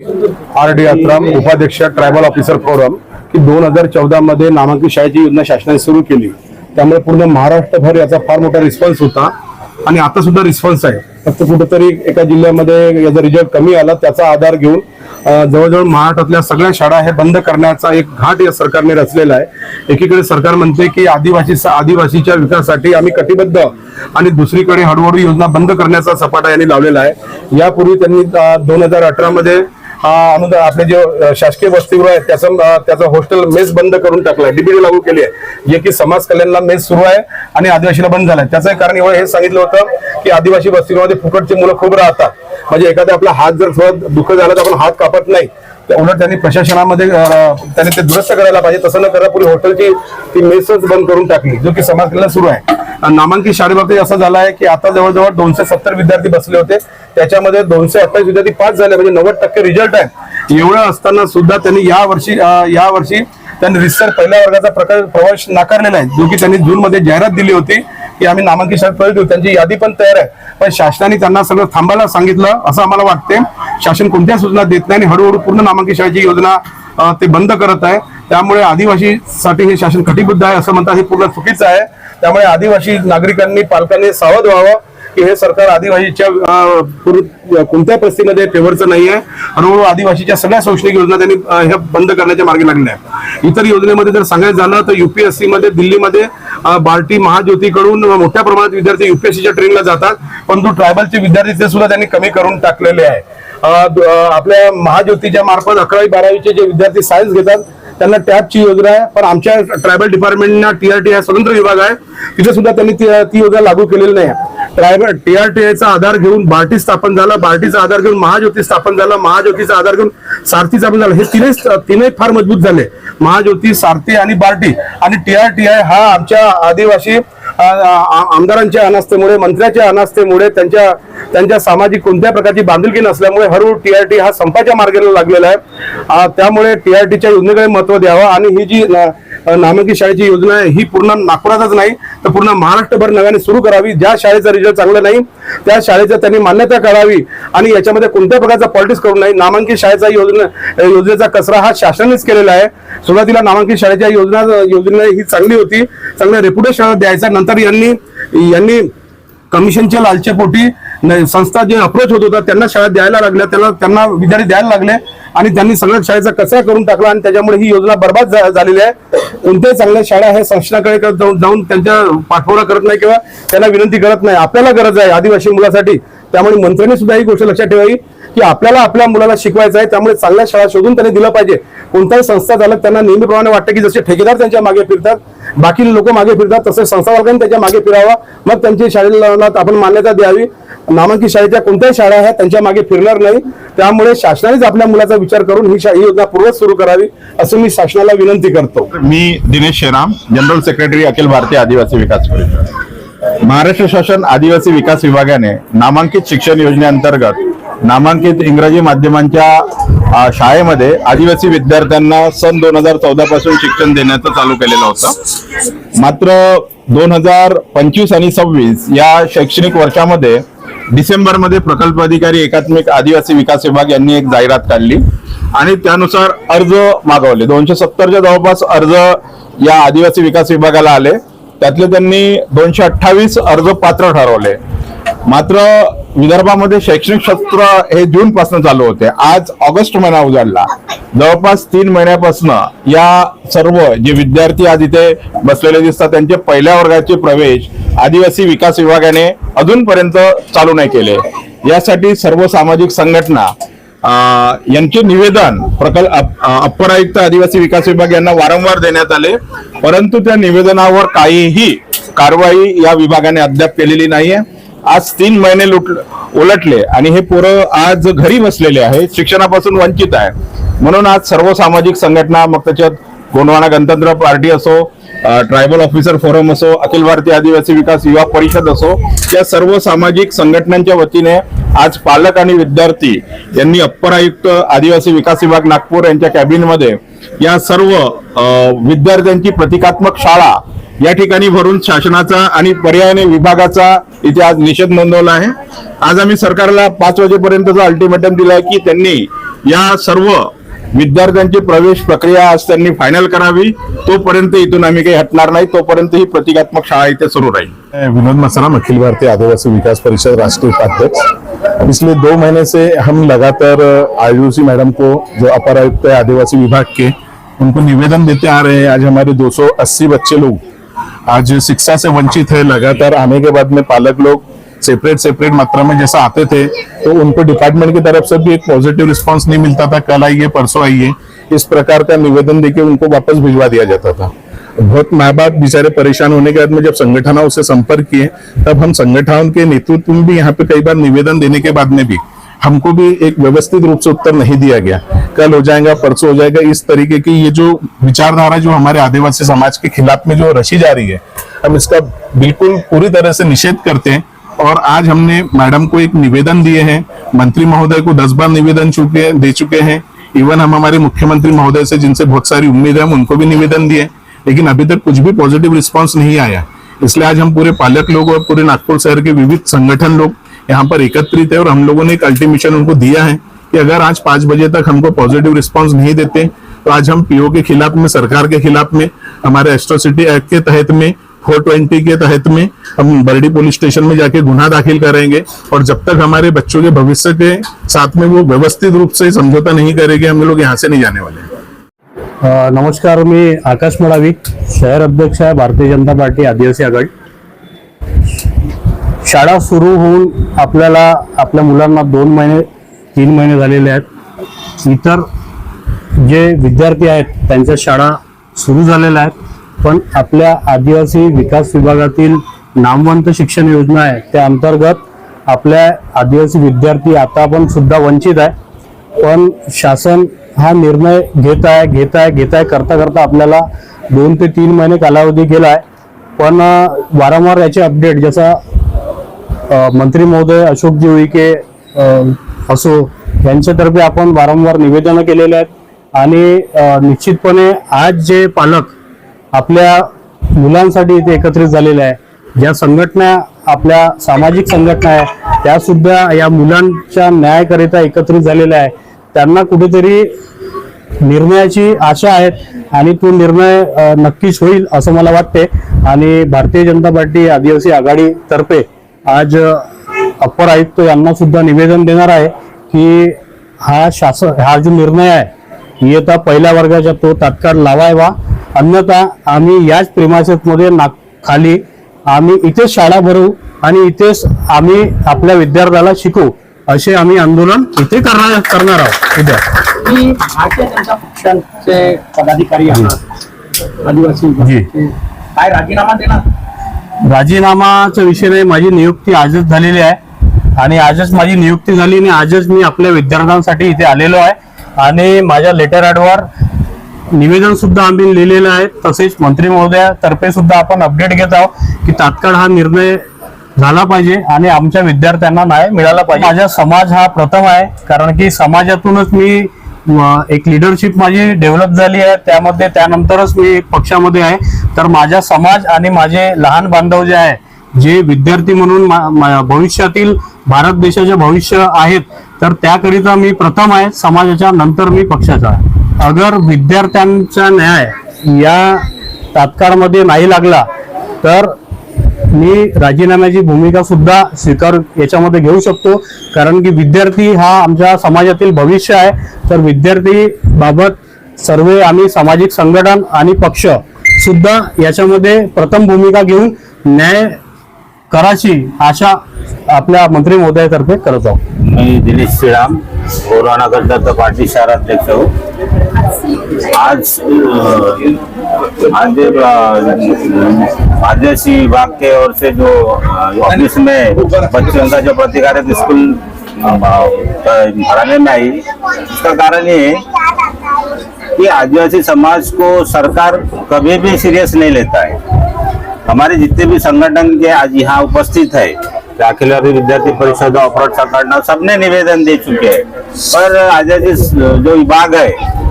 R D Atram उपाध्यक्ष tribal officer forum की दोन हजार चौदा मध्ये नामांकित शाळेची योजना शासनाने सुरू केली. त्यामुळे पूर्ण महाराष्ट्रभर याचा फार मोठा रिस्पॉन्स होता. आणि आता सुद्धा रिस्पॉन्स आहे. फक्त कुठेतरी एका जिल्ह्यामध्ये याचा रिझल्ट कमी आला त्याचा आधार घेऊन जवळजवळ महाराष्ट्रातल्या सगळ्या शाळा हे बंद करण्याचा एक घाट या सरकारने रचलेला आहे. एकीकडे सरकार म्हणते की आदिवासी आदिवासीच्या विकासासाठी आम्ही कटिबद्ध आणि दुसरीकडे हळूहळू योजना बंद करण्याचा सपाटा यांनी लावलेला आहे. यापूर्वी त्यांनी दोन हजार अठरा मध्ये अनुदान आपले जे शासकीय वसतिगृह आहेत त्याचं त्याचं हॉस्टेल मेस बंद करून टाकलंय. डीबीडी लागू केली आहे. जे की समाज कल्याणला मेस सुरू आहे आणि आदिवासीला बंद झालाय. त्याचं कारण एवढं हे सांगितलं होतं की आदिवासी वसतिगृहामध्ये फुकटची मुलं खूप राहतात. म्हणजे एखादा आपला हात जर थोडा दुःख झाला तर आपण हात कापत नाही. उलट त्यांनी प्रशासनामध्ये त्यांनी ते दुरुस्त करायला पाहिजे. तसं न करा पूर्वी हॉटेलची ती मेसच बंद करून टाकली जो की समाज कल्याण सुरू आहे. नामांकित शाळेबाबतीत असं झालं आहे की आता जवळजवळ दोनशे सत्तर विद्यार्थी बसले होते. त्याच्यामध्ये दोनशे अठ्ठावीस विद्यार्थी पास झाले म्हणजे नव्वद टक्के रिझल्ट आहे. एवढं असताना सुद्धा त्यांनी या वर्षी या वर्षी त्यांनी रिसर पहिल्या वर्गाचा प्रकार प्रवेश नाकारलेला आहे जो की त्यांनी जून मध्ये जाहिरात दिली होती. की आम्ही नामांकित शाळेत प्रवेश देऊ. त्यांची यादी पण तयार आहे. पण शासनाने त्यांना सगळं थांबायला सांगितलं असं आम्हाला वाटते शासन कोणत्या सूचना देत नाही आणि हळूहळू पूर्ण नामांकित शाळेची योजना ते बंद करत आहे. त्यामुळे आदिवासीसाठी हे शासन कटिबद्ध आहे असं म्हणतात. हे पूर्ण चुकीचं आहे. त्यामुळे आदिवासी नागरिकांनी पालकांनी सावध व्हावं की हे सरकार आदिवासीच्या पूर्व- कोणत्या परिस्थितीमध्ये फेवरचं नाही आहे. हळूहळू आदिवासीच्या सगळ्या शैक्षणिक योजना त्यांनी ह्या बंद करण्याच्या मार्गी लागल्या आहेत. इतर योजनेमध्ये जर सांगायचं झालं तर युपीएससी मध्ये दिल्लीमध्ये बार्टी महाज्योतीकडून मोठ्या प्रमाणात विद्यार्थी युपीएससीच्या ट्रेनला जातात परंतु ट्रायबलचे विद्यार्थी ते सुद्धा त्यांनी कमी करून टाकलेले आहे. आपल्या महाज्योतीच्या मार्फत अकरावी बारावीचे जे विद्यार्थी सायन्स घेतात त्यांना टॅबची योजना आहे. पण आमच्या ट्रायबल डिपार्टमेंटना टीआरटी हा स्वतंत्र विभाग आहे. तिथे सुद्धा त्यांनी ती ती योजना लागू केलेली नाही ट्रायबल टीआरटीआयचा आधार घेऊन बार्टी स्थापन झाला. बार्टीचा आधार घेऊन महाज्योती स्थापन झाला. महाज्योतीचा आधार घेऊन सारथी स्थापन झाला. हे तिने तिने फार मजबूत झाले. महाज्योती सारथी आणि बार्टी आणि टीआरटीआय हा आमच्या आदिवासी आमदारांच्या अनास्थेमुळे मंत्र्याच्या अनास्थेमुळे त्यांच्या त्यांच्या सामाजिक कोणत्या प्रकारची बांधिलकी नसल्यामुळे हळूहळू टीआरटी हा संपाच्या मार्गाला लागलेला आहे. त्यामुळे टीआरटीच्या योजनेकडे महत्त्व द्यावं आणि ही जी नामांकित शाळेची योजना आहे ही पूर्ण नागपुरातच नाही तर पूर्ण महाराष्ट्रभर नव्याने सुरू करावी. ज्या शाळेचा रिझल्ट चांगला नाही त्या शाळेचा त्यांनी मान्यता काढावी आणि याच्यामध्ये कोणत्या प्रकारचा पॉलिटिक्स करू नये. नामांकित शाळेचा योजना योजनेचा कचरा हा शासनानेच केलेला आहे. सुरुवातीला नामांकित शाळेच्या योजना योजना ही चांगली होती. चांगलं रेप्युटेशन द्यायचा. नंतर यांनी यांनी कमिशनच्या लालचेपोटी संस्था जे अप्रोच होत होता त्यांना शाळा द्यायला लागल्या त्याला त्यांना विद्यार्थी द्यायला लागले आणि त्यांनी सगळ्या शाळेचा कचरा करून टाकला आणि त्याच्यामुळे ही योजना बर्बाद झा- झालेली आहे. कोणत्याही चांगल्या शाळा हे संस्थाकडे जाऊन जाऊन त्यांच्या पाठपुरा करत नाही किंवा त्यांना विनंती करत नाही. आपल्याला गरज आहे आदिवासी मुलासाठी. त्यामुळे मंत्र्यांनी सुद्धा ही गोष्ट लक्षात ठेवावी की आपल्याला आपल्या मुलाला शिकवायचं आहे त्यामुळे चांगल्या शाळा शोधून त्यांनी दिलं पाहिजे. कोणताही संस्था चालक त्यांना नेहमीप्रमाणे वाटतं की जसे ठेकेदार त्यांच्या मागे फिरतात बाकी लोक मागे फिरतात तसे संस्था चालकांनी त्याच्यामागे फिरावा. मग त्यांची शाळेला आपण मान्यता द्यावी. नामांकित शाळेच्या कोणत्याही शाळा आहेत त्यांच्या मागे फिरणार नाही. त्यामुळे शासनानेच आपल्या मुलाचा विचार करून ही ही योजना पूर्वच सुरू करावी असं मी शासनाला विनंती करतो. मी दिनेश शेराम जनरल सेक्रेटरी अखिल भारतीय आदिवासी विकास परिषद. महाराष्ट्र शासन आदिवासी विकास विभागाने नामांकित शिक्षण योजनेअंतर्गत नामांकित इंग्रजी माध्यमांच्या शाळेमध्ये आदिवासी विद्यार्थ्यांना सन दोन हजार चौदा पासून शिक्षण देण्याचं चालू केलेलं होतं. मात्र दोन हजार पंचवीस आणि सव्वीस या शैक्षणिक वर्षामध्ये डिसेंबरमध्ये प्रकल्प अधिकारी एकात्मिक आदिवासी विकास विभाग यांनी एक जाहिरात काढली आणि त्यानुसार अर्ज मागवले. दोनशे सत्तरच्या जवळपास अर्ज या आदिवासी विकास विभागाला आले. त्यातले त्यांनी दोनशे अठ्ठावीस अर्ज पात्र ठरवले. मात्र विदर्भामध्ये शैक्षणिक सत्र हे जून पासून चालू होते. आज ऑगस्ट महिना उजाडला. जवळपास तीन महिन्यापासून या सर्व जे विद्यार्थी आज इथे बसलेले दिसतात त्यांचे पहिल्या वर्गाचे प्रवेश आदिवासी विकास विभागाने अजूनपर्यंत चालू नाही केले. यासाठी सर्व सामाजिक संघटना यांचे निवेदन प्रकल्प अप- अप्पर आयुक्त आदिवासी विकास विभाग यांना वारंवार देण्यात आले. परंतु त्या निवेदनावर काहीही कारवाई या विभागाने अद्याप केलेली नाहीये. आज तीन महिने लुट उलटले आणि हे पोरं आज घरी बसलेले आहेत शिक्षणापासून वंचित आहे म्हणून आज सर्व सामाजिक संघटना मग त्याच्यात गोंडवाना गणतंत्र पार्टी असो ट्रायबल ऑफिसर फोरम असो अखिल भारतीय आदिवासी विकास युवा परिषद असो या सर्व सामाजिक संघटनांच्या वतीने आज पालक आणि विद्यार्थी यांनी अप्पर आयुक्त आदिवासी विकास विभाग नागपूर यांच्या कॅबिनमध्ये या सर्व विद्यार्थ्यांची प्रतिकात्मक शाळा या ठिकाणी भरून शासनाचा आणि पर्यायाने विभागाचा इथे आज निषेध नोंदवला आहे. आज आम्ही सरकारला पाच वाजेपर्यंतचा अल्टिमेटम दिला की त्यांनी या सर्व विद्यार्थ्यांची प्रवेश प्रक्रिया आज त्यांनी फायनल करावी. तोपर्यंत इथून आम्ही काही हटणार नाही. तोपर्यंत ही प्रतिकात्मक शाळा इथे सुरू राहील. विनोद मसराम अखिल भारतीय आदिवासी विकास परिषद राष्ट्रीय उपाध्यक्ष. पिछले दो महीने से हम लगातार आयुषी मैडम को जो अपर आयुक्त है आदिवासी विभाग के उनको निवेदन देते आ रहे हैं। आज हमारे 280 बच्चे लोग आज शिक्षा से वंचित है लगातार आने के बाद में पालक लोग सेपरेट सेपरेट मात्रा में जैसा आते थे तो उनको डिपार्टमेंट की तरफ़ से भी एक पॉजिटिव रिस्पांस नहीं मिलता था। कल आइए, परसों आइए, इस प्रकार का निवेदन देके उनको वापस भिजवा दिया जाता था। बहुत माँ बाप बेचारे परेशान होने के बाद में जब संगठनों से संपर्क किए, तब हम संगठन के नेतृत्व में भी यहाँ पे कई बार निवेदन देने के बाद में भी हमको भी एक व्यवस्थित रूप से उत्तर नहीं दिया गया। कल हो जाएगा, परसों हो जाएगा, इस तरीके की ये जो विचारधारा जो हमारे आदिवासी समाज के खिलाफ में जो रची जा रही है, हम इसका बिल्कुल पूरी तरह से निषेध करते हैं। और आज हमने मैडम को एक निवेदन दिए हैं, मंत्री महोदय को दस बार निवेदन चुके, दे चुके हैं। इवन हम हमारे मुख्यमंत्री महोदय से जिनसे बहुत सारी उम्मीद है उनको भी निवेदन दिए। लेकिन अभी तक कुछ भी पॉजिटिव रिस्पांस नहीं आया। इसलिए आज हम पूरे पालक लोग और पूरे नागपुर शहर के विविध संगठन लोग यहाँ पर एकत्रित है और हम लोगों ने एक अल्टीमेशन उनको दिया है कि अगर आज पाँच बजे तक हमको पॉजिटिव रिस्पांस नहीं देते तो आज हम पीओ के खिलाफ में, सरकार के खिलाफ में, हमारे एस्ट्रोसिटी एक्ट के तहत में 420 के तहत में, हम बरडी पुलिस स्टेशन में जाके गुना दाखिल करेंगे और जब तक हमारे बच्चों के भविष्य के साथ में वो व्यवस्थित रूप से समझौता नहीं करेंगे, हम लोग यहाँ से नहीं जाने वाले नमस्कार, मी आकाश मडावी, शहर अध्यक्ष आहे, भारतीय जनता पार्टी आदिवासी आघाडी. शाळा सुरू होऊन आपल्याला आपल्या मुलांना दोन महिने तीन महिने झालेले आहेत. इतर जे विद्यार्थी आहेत त्यांच्या शाळा सुरू झालेल्या आहेत. पण आपल्या आदिवासी विकास विभागातील नामवंत शिक्षण योजना आहे. त्या अंतर्गत आपल्या आदिवासी विद्यार्थी आता पण सुद्धा वंचित आहे. पण शासन हा निर्णय घेत आहे घेत आहे घेत आहे. करता करता आपल्याला दोन ते तीन महिने कालावधी गेला आहे. पण वारंवार याचे अपडेट जसा मंत्री महोदय अशोकजी उईके असो यांच्यातर्फे आपण वारंवार निवेदनं केलेले आहेत. आणि निश्चितपणे आज जे पालक आपल्या मुलांसाठी इथे एकत्रित झालेले आहे ज्या संघटना आपल्या सामाजिक संघटना आहे त्या सुद्धा या मुलांच्या न्यायाकरिता एकत्रित झालेल्या आहे त्यांना कुठेतरी निर्णयाची आशा आहेत आणि तो निर्णय नक्कीच होईल असं मला वाटते. आणि भारतीय जनता पार्टी आदिवासी आघाडीतर्फे आज अ, अप्पर आयुक्त यांना सुद्धा निवेदन देणार आहे की हा शासन हा जो निर्णय आहे इयत्ता पहिल्या वर्गाचा तो तात्काळ लावायवा. अन्यथा आम्ही याच प्रेमासेतमध्ये ना खाली आम्ही इथेच शाळा भरवू आणि इथेच आम्ही आपल्या विद्यार्थ्याला शिकवू असे आम्ही आंदोलन इथे करणार करणार आहोत. उद्या भारतीय जनता पक्षाचे पदाधिकारी आदिवासी. काय राजीनामा देणार? राजीनामाचा विषय नाही माझी नियुक्ती आजच झालेली आहे. आणि आजच माझी नियुक्ती झाली आणि आजच मी आपल्या विद्यार्थ्यांसाठी इथे आलेलो आहे. आणि माझ्या लेटर ॲडवर निवेदन सुद्धा आम्ही लिहिलेलं आहे. तसेच मंत्री महोदयातर्फे सुद्धा आपण अपडेट घेत आहोत की तात्काळ हा निर्णय झाला पाहिजे आणि आमच्या विद्यार्थ्यांना न्याय मिळाला पाहिजे. माझा समाज हा प्रथम आहे. कारण की समाजातूनच मी एक लिडरशिप माझी डेव्हलप झाली आहे. त्यामध्ये त्यानंतरच मी पक्षामध्ये आहे. तर माझा समाज आणि माझे लहान बांधव जे आहे जे विद्यार्थी म्हणून मा- भविष्यातील भारत देशाचे भविष्य आहेत तर त्याकरिता मी प्रथम आहे. समाजाच्या नंतर मी पक्षाचा आहे. अगर विद्यार्थ्यांचा न्याय या तात्काळमध्ये नाही लागला तर मी राजीनाम्याची भूमिका सुद्धा स्वीकार याच्यामध्ये घेऊ शकतो. कारण की विद्यार्थी हा आमच्या समाजातील भविष्य आहे. तर विद्यार्थी बाबत सर्व आम्ही सामाजिक संघटन आणि पक्ष सुद्धा याच्यामध्ये प्रथम भूमिका घेऊन न्याय कराची आशा आपल्या मंत्री महोदयातर्फे करत आहोत. मी दिनेश श्रीराम कोरोना करता जनता पार्टी शहर आज आदिवासी विभाग के ओर से जो ऑफ़िस में बच्चों का जो प्रतिकारित स्कूल भराने में आई इसका कारण ये है कि आदिवासी समाज को सरकार कभी भी सीरियस नहीं लेता है हमारे जितने भी संगठन के आज यहाँ उपस्थित है अखिल भारतीय विद्यार्थी परिषद ऑपरेट सबने निवेदन दे चुके हैं पर आदिवासी जो विभाग है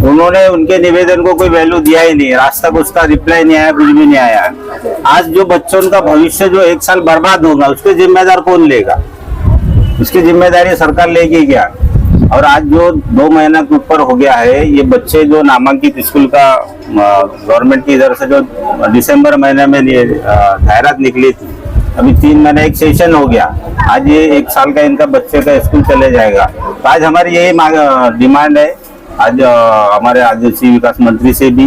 उन्होंने उनके निवेदन को कोई वैल्यू दिया ही नहीं। आज तक उसका रिप्लाई नहीं आया कुछ भी नहीं आया। आज जो बच्चों का भविष्य जो एक साल बर्बाद होगा उसके जिम्मेदार कौन लेगा? उसकी ज़िम्मेदारी सरकार लेगी क्या? और आज जो दो महीना के ऊपर हो गया है ये बच्चे जो नामांकित स्कूल का गवर्नमेंट की इधर से जो दिसंबर महीने में अ, निकली थी अभी तीन महीने एक सेशन हो गया। आज ये एक साल का इनका बच्चे का स्कूल चले जाएगा। तो आज हमारी यही डिमांड है। आज हमारे आदिवासी विकास मंत्री से भी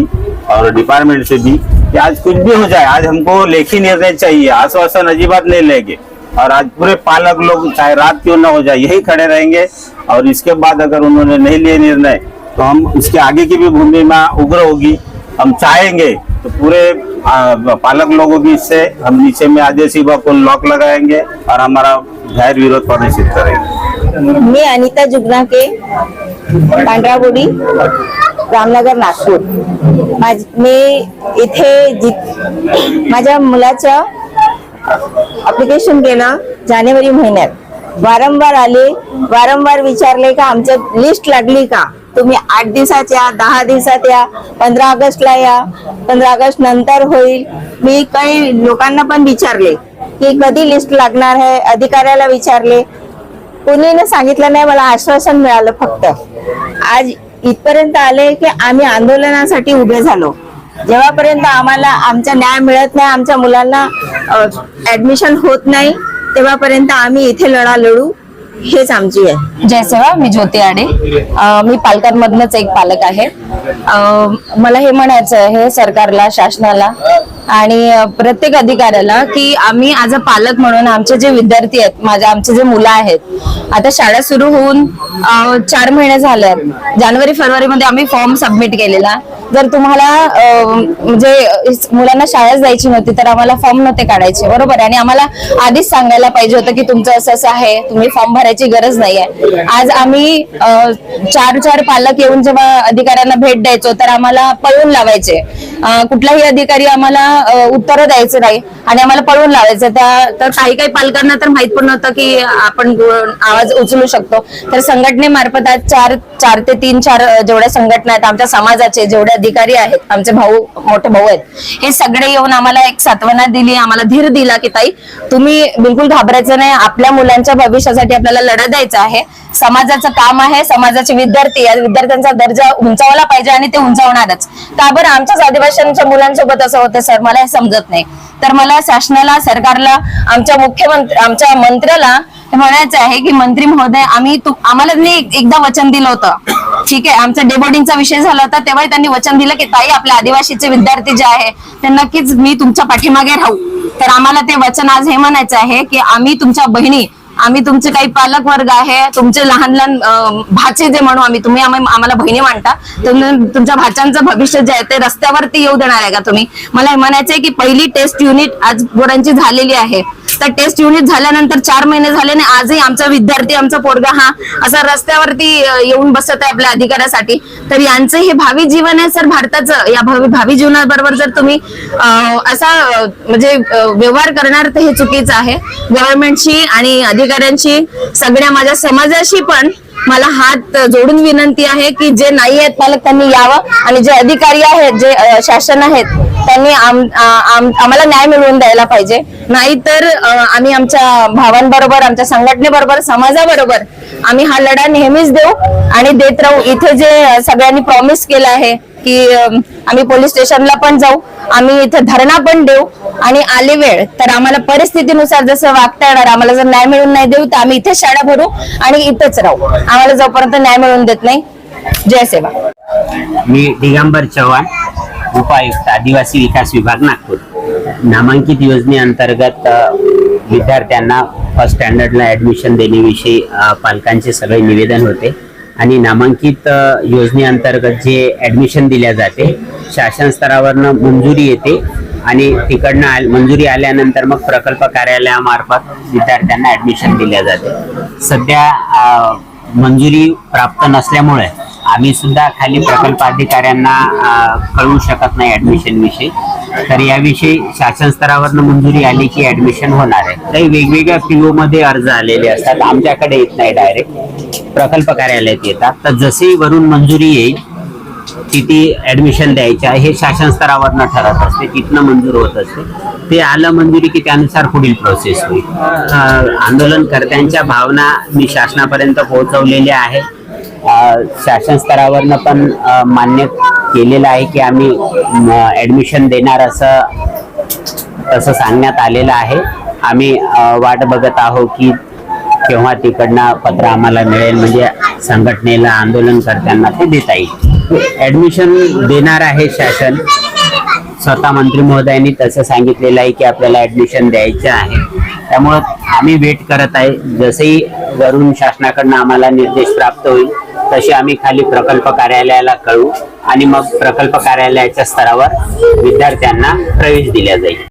और डिपार्टमेंट से भी कि आज कुछ भी हो जाए, आज हमको लेखी निर्णय चाहिए, आश्वासन अजीबात नहीं लेंगे। और आज पूरे पालक लोग चाहे रात क्यों ना हो जाए, यही खड़े रहेंगे। और इसके बाद अगर उन्होंने नहीं लिए निर्णय तो हम उसके आगे की भी भूमि में उग्र होगी। हम चाहेंगे तो पूरे पालक लोगों की इससे हम नीचे में आदिवासी को लॉक लगाएँगे और हमारा ज़ाहिर विरोध प्रदर्शित करेंगे। मी अनिता जुगनाके पांढराबोडी रामनगर नागपूर. माझ मी इथे माझ्या मुलाचं अप्लिकेशन केलं जानेवारी महिन्यात. वारंवार आले वारंवार विचारले का आमचं लिस्ट लागली का? तुम्ही आठ दिवसात या दहा दिवसात या पंधरा ऑगस्टला या पंधरा ऑगस्ट नंतर होईल. मी काही लोकांना पण विचारले की कधी लिस्ट लागणार आहे? अधिकाऱ्याला विचारले कोणीने सांगितलं नाही मला आश्वासन मिळालं फक्त. आज इथपर्यंत आले की आम्ही आंदोलनासाठी उभे झालो. जेव्हापर्यंत आम्हाला आमचा न्याय मिळत नाही आमच्या मुलांना ऍडमिशन होत नाही तेव्हापर्यंत आम्ही इथे लढा लढू हेच आमची आहे. जय सेवा मी ज्योती आडे. मी पालकांमधनच एक पालक आहे. मला हे म्हणायचं आहे सरकारला शासनाला आणि प्रत्येक अधिकाऱ्याला की आम्ही आज अ पालक म्हणून आमचे जे विद्यार्थी आहेत माझ्या आमचे जे मुलं आहेत आता शाळा सुरू होऊन चार महिने झाले जानेवारी फेब्रुवारी मध्ये आम्ही फॉर्म सबमिट केलेला. जर तुम्हाला म्हणजे मुलांना शाळेत जायची नव्हती तर आम्हाला फॉर्म नव्हते काढायचे. बरोबर आहे? आणि आम्हाला आधीच सांगायला पाहिजे होतं की तुमचं असं असं आहे तुम्ही फॉर्म भरायची गरज नाहीये. आज आम्ही चार चार पालक येऊन जेव्हा अधिकाऱ्यांना भेट द्यायचो तर आम्हाला पळून लावायचे. कुठलाही अधिकारी आम्हाला उत्तर द्यायचं नाही आणि आम्हाला पळवून लावायचं त्या तर काही काही पालकांना तर माहीत पण नव्हतं की आपण आवाज उचलू शकतो. तर संघटनेमार्फत आज चार चार ते तीन चार जेवढ्या संघटना आहेत आमच्या समाजाचे जेवढे अधिकारी आहेत आमचे भाऊ मोठे भाऊ आहेत हे सगळे येऊन आम्हाला एक सात्वना दिली आम्हाला धीर दिला की ताई तुम्ही बिलकुल घाबरायचं नाही. आपल्या मुलांच्या भविष्यासाठी आपल्याला लढा द्यायचा आहे. समाजाचं काम आहे समाजाचे विद्यार्थी या विद्यार्थ्यांचा दर्जा उंचावला पाहिजे आणि ते उंचावणारच. का बरं? आमच्याच आदिवासींच्या मुलांसोबत असं होतं सर? मला हे समजत नाही. तर मला शासनाला सरकारला आमच्या मुख्यमंत्री आमच्या मंत्र्याला म्हणायचं आहे की मंत्री महोदय आम्ही आम्हाला त्यांनी एकदा वचन दिलं होतं. ठीक आहे आमचा डेबोर्डिंगचा विषय झाला होता तेव्हाही त्यांनी वचन दिलं की ताई आपल्या आदिवासीचे विद्यार्थी जे आहे ते नक्कीच मी तुमच्या पाठीमागे राहू. तर आम्हाला ते वचन आज हे म्हणायचं आहे की आम्ही तुमच्या बहिणी आम्ही तुमचे काही पालक वर्ग आहे तुमचे लहान लहान भाचे जे म्हणू आम्ही तुम्ही आम्ही- आम्हाला बहिणी मानता. तुमच्या भाच्यांचं भविष्य जे आहे ते रस्त्यावरती येऊ देणार आहे का तुम्ही? मला हे म्हणायचं आहे की पहिली टेस्ट युनिट आज पोरांची झालेली आहे. तर टेस्ट युनिट झाल्यानंतर चार महिने झाले आणि आजही आमचा विद्यार्थी आमचा पोरगा हा असा रस्त्यावरती येऊन बसत आहे आपल्या अधिकारासाठी तर यांचं हे भावी जीवन आहे सर. भारताचं या भावी भावी जीवनाबरोबर जर तुम्ही असा म्हणजे व्यवहार करणार तर हे चुकीचं आहे. गव्हर्नमेंटशी आणि अधिकाऱ्यांशी सगळ्या माझ्या समाजाशी पण मला हात जोडून विनंती आहे की जे नाही आहेत पालक त्यांनी यावं. आणि जे अधिकारी आहेत जे शासन आहेत त्यांनी आम- आम- आम्हाला न्याय मिळवून द्यायला पाहिजे. नाहीतर आम्ही आमच्या भावांबरोबर आमच्या संघटनेबरोबर समाजाबरोबर आम्ही हा लढा नेहमीच देऊ आणि देत राहू. इथे जे सगळ्यांनी प्रॉमिस केलं आहे की आम्ही पोलीस स्टेशनला पण जाऊ आम्ही इथे धरणा पण देऊ आणि आले वेळ. तर आम्हाला परिस्थितीनुसार जसं वागता येणार आम्हाला जर न्याय मिळून नाही देऊ तर आम्ही इथेच शाळा भरू आणि इथेच राहू. आम्हाला जोपर्यंत न्याय मिळून देत नाही जय सेवा. मी दिगंबर चव्हाण उपायुक्त आदिवासी विकास विभाग नागपूर. नामांकित योजनेअंतर्गत विद्यार्थ्यांना फर्स्ट स्टँडर्डला ॲडमिशन देण्याविषयी पालकांचे सगळे निवेदन होते. आणि नामांकित योजनेअंतर्गत जे ॲडमिशन दिल्या जाते शासन स्तरावरनं मंजुरी येते आणि तिकडनं आल- मंजुरी आल्यानंतर मग प्रकल्प कार्यालयामार्फत विद्यार्थ्यांना ॲडमिशन दिल्या जाते. सध्या मंजुरी प्राप्त नसल्यामुळे आम्ही सुद्धा खाली प्रकल्प अधिकाऱ्यांना कळवू शकत नाही ऍडमिशन विषयी. तर याविषयी शासन स्तरावरनं मंजुरी आली की ऍडमिशन होणार आहे. काही वेगवेगळ्या पीओ मध्ये अर्ज आलेले असतात. आमच्याकडे येत नाही डायरेक्ट प्रकल्प कार्यालयात येतात. तर जशी वरून मंजुरी येईल किती ऍडमिशन द्यायच्या हे शासन स्तरावरनं ठरत असते. तिथनं मंजूर होत असते. ते आलं मंजुरी की त्यानुसार पुढील प्रोसेस होईल. आंदोलनकर्त्यांच्या भावना मी शासनापर्यंत पोहोचवलेल्या आहे अं, शासन स्तरावरनं पण मान्य केलेलं आहे की आम्ही ऍडमिशन देणार असं तसं सांगण्यात आलेलं आहे. आम्ही वाट बघत आहोत की केव्हा तिकडनं पत्र आम्हाला मिळेल. म्हणजे संघटनेला आंदोलनकर्त्यांना ते देता येईल. ऍडमिशन देणार आहे शासन. स्वतः मंत्री महोदयांनी तसं सांगितलेलं आहे की आपल्याला ऍडमिशन द्यायचं आहे. त्यामुळं आम्ही वेट करत आहे. जसंही वरून शासनाकडनं आम्हाला निर्देश प्राप्त होईल तसे आम्ही खाली प्रकल्प कार्यालयाला कळू आणि मग प्रकल्प कार्यालयाच्या स्तरावर विद्यार्थ्यांना प्रवेश दिला जाईल.